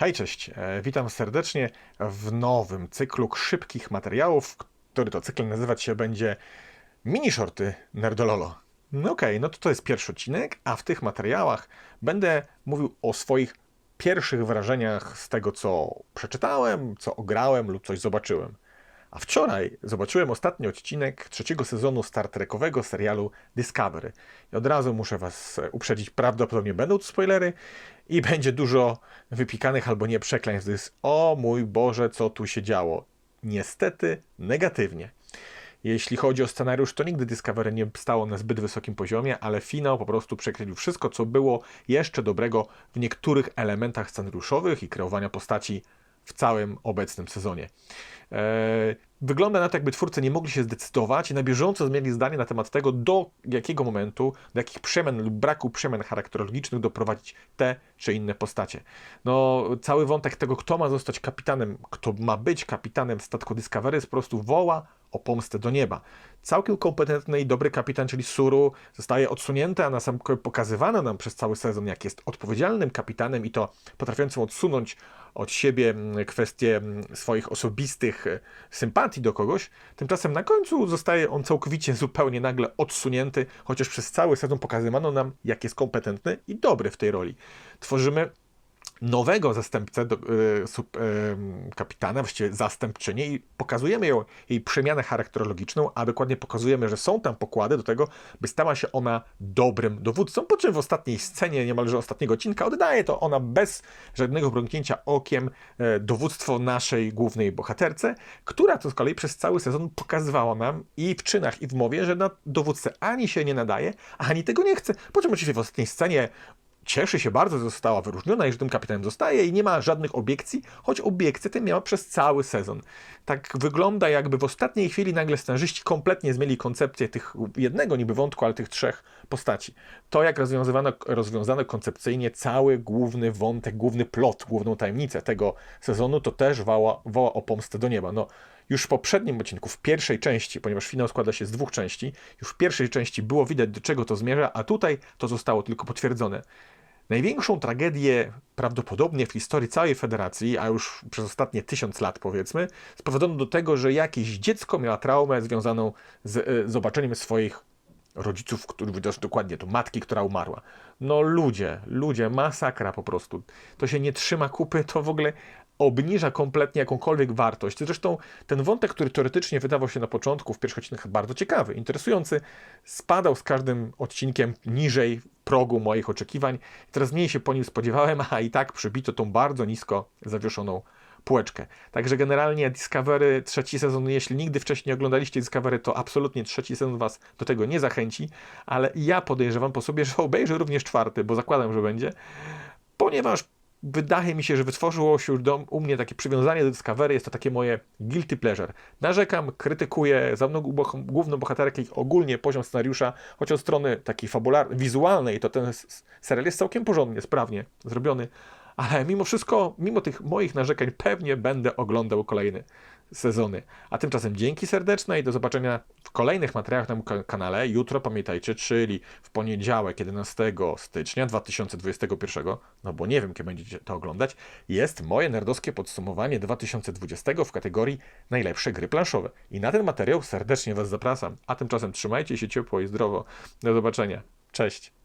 Hej, cześć. E, Witam serdecznie w nowym cyklu szybkich materiałów, który to cykl nazywać się będzie Mini Shorty Nerdololo. No okej, no to to jest pierwszy odcinek, a w tych materiałach będę mówił o swoich pierwszych wrażeniach z tego, co przeczytałem, co ograłem lub coś zobaczyłem. A wczoraj zobaczyłem ostatni odcinek trzeciego sezonu Star Trekowego serialu Discovery. I od razu muszę Was e, uprzedzić, prawdopodobnie będą tu spoilery i będzie dużo wypikanych albo nie przekleństw. Jest, o mój Boże, co tu się działo. Niestety negatywnie. Jeśli chodzi o scenariusz, to nigdy Discovery nie stało na zbyt wysokim poziomie, ale finał po prostu przekreślił wszystko, co było jeszcze dobrego w niektórych elementach scenariuszowych i kreowania postaci w całym obecnym sezonie. Eee, Wygląda na to, jakby twórcy nie mogli się zdecydować i na bieżąco zmienili zdanie na temat tego, do jakiego momentu, do jakich przemian lub braku przemian charakterologicznych doprowadzić te czy inne postacie. No, cały wątek tego, kto ma zostać kapitanem, kto ma być kapitanem statku Discovery, po prostu woła o pomstę do nieba. Całkiem kompetentny i dobry kapitan, czyli Suru, zostaje odsunięty, a na sam pokazywano nam przez cały sezon, jak jest odpowiedzialnym kapitanem i to potrafiącym odsunąć od siebie mm, kwestie mm, swoich osobistych e, sympatii do kogoś. Tymczasem na końcu zostaje on całkowicie, zupełnie nagle odsunięty, chociaż przez cały sezon pokazywano nam, jak jest kompetentny i dobry w tej roli. Tworzymy nowego zastępcę do, y, sub, y, kapitana, właściwie zastępczynię i pokazujemy ją, jej przemianę charakterologiczną, a dokładnie pokazujemy, że są tam pokłady do tego, by stała się ona dobrym dowódcą, po czym w ostatniej scenie, niemalże ostatniego odcinka, oddaje to ona bez żadnego mrugnięcia okiem y, dowództwo naszej głównej bohaterce, która to z kolei przez cały sezon pokazywała nam i w czynach, i w mowie, że na dowódcę ani się nie nadaje, ani tego nie chce. Po czym oczywiście w ostatniej scenie cieszy się bardzo, że została wyróżniona i że tym kapitanem zostaje i nie ma żadnych obiekcji, choć obiekcje te miała przez cały sezon. Tak wygląda, jakby w ostatniej chwili nagle scenarzyści kompletnie zmienili koncepcję tych jednego niby wątku, ale tych trzech postaci. To, jak rozwiązywano, rozwiązano koncepcyjnie cały główny wątek, główny plot, główną tajemnicę tego sezonu, to też woła, woła o pomstę do nieba. No, już w poprzednim odcinku, w pierwszej części, ponieważ finał składa się z dwóch części, już w pierwszej części było widać, do czego to zmierza, a tutaj to zostało tylko potwierdzone. Największą tragedię prawdopodobnie w historii całej federacji, a już przez ostatnie tysiąc lat powiedzmy, sprowadzono do tego, że jakieś dziecko miało traumę związaną z y, zobaczeniem swoich rodziców, których dokładnie to matki, która umarła. No ludzie, ludzie, masakra po prostu. To się nie trzyma kupy, to w ogóle obniża kompletnie jakąkolwiek wartość. Zresztą ten wątek, który teoretycznie wydawał się na początku w pierwszych odcinkach bardzo ciekawy, interesujący, spadał z każdym odcinkiem niżej progu moich oczekiwań. Teraz mniej się po nim spodziewałem, a i tak przybito tą bardzo nisko zawieszoną półeczkę. Także generalnie Discovery trzeci sezon, jeśli nigdy wcześniej oglądaliście Discovery, to absolutnie trzeci sezon was do tego nie zachęci, ale ja podejrzewam po sobie, że obejrzę również czwarty, bo zakładam, że będzie, ponieważ wydaje mi się, że wytworzyło się już u mnie takie przywiązanie do Discovery, jest to takie moje guilty pleasure. Narzekam, krytykuję zarówno główną bohaterkę, jak ogólnie poziom scenariusza, choć od strony takiej fabularnej, wizualnej, to ten serial jest całkiem porządnie, sprawnie zrobiony, ale mimo wszystko, mimo tych moich narzekań, pewnie będę oglądał kolejny sezony. A tymczasem dzięki serdeczne i do zobaczenia w kolejnych materiałach na moim kanale. Jutro pamiętajcie, czyli w poniedziałek 11 stycznia 2021, no bo nie wiem, kiedy będziecie to oglądać, jest moje nerdowskie podsumowanie 2020 w kategorii najlepsze gry planszowe. I na ten materiał serdecznie Was zapraszam. A tymczasem trzymajcie się ciepło i zdrowo. Do zobaczenia. Cześć.